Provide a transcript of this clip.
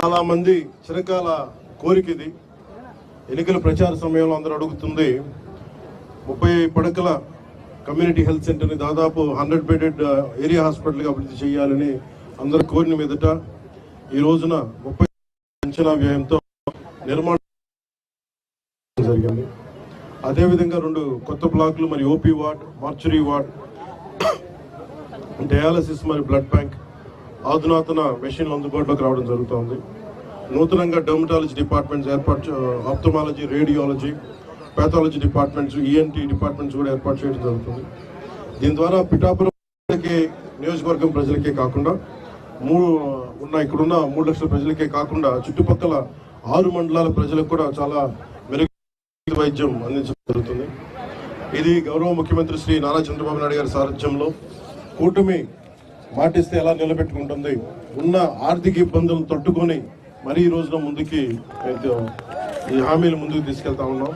చాలా మంది చిరకాల కోరిక ఇది. ఎన్నికల ప్రచార సమయంలో అందరూ అడుగుతుంది ముప్పై పడకల కమ్యూనిటీ హెల్త్ సెంటర్ని దాదాపు హండ్రెడ్ బెడెడ్ ఏరియా హాస్పిటల్గా అభివృద్ధి చేయాలని అందరు కోరిన మీదట ఈ రోజున ముప్పై అంచనా వ్యయంతో నిర్మాణం జరిగింది. అదేవిధంగా రెండు కొత్త బ్లాక్లు మరి OP ward mortuary ward dialysis మరియు బ్లడ్ బ్యాంక్ ఆధునాతన మెషిన్లు అందుబాటులోకి రావడం జరుగుతోంది. నూతనంగా డర్మటాలజీ డిపార్ట్మెంట్స్ ఏర్పాటు ophthalmology radiology pathology departments ENT departments కూడా ఏర్పాటు చేయడం జరుగుతుంది. దీని ద్వారా పిఠాపురం నియోజకవర్గం ప్రజలకే కాకుండా మూడు ఉన్న ఇక్కడున్న మూడు లక్షల ప్రజలకే కాకుండా చుట్టుపక్కల ఆరు మండలాల ప్రజలకు కూడా చాలా మెరుగు వైద్యం అందించడం జరుగుతుంది. ఇది గౌరవ ముఖ్యమంత్రి శ్రీ నారా చంద్రబాబు నాయుడు గారి సారథ్యంలో కూటమి మాటిస్తే ఎలా నిలబెట్టుకుంటుంది? ఉన్న ఆర్థిక ఇబ్బందులను తట్టుకొని మరీ ఈ రోజున ముందుకి ఈ హామీలు ముందుకు తీసుకెళ్తా ఉన్నాం.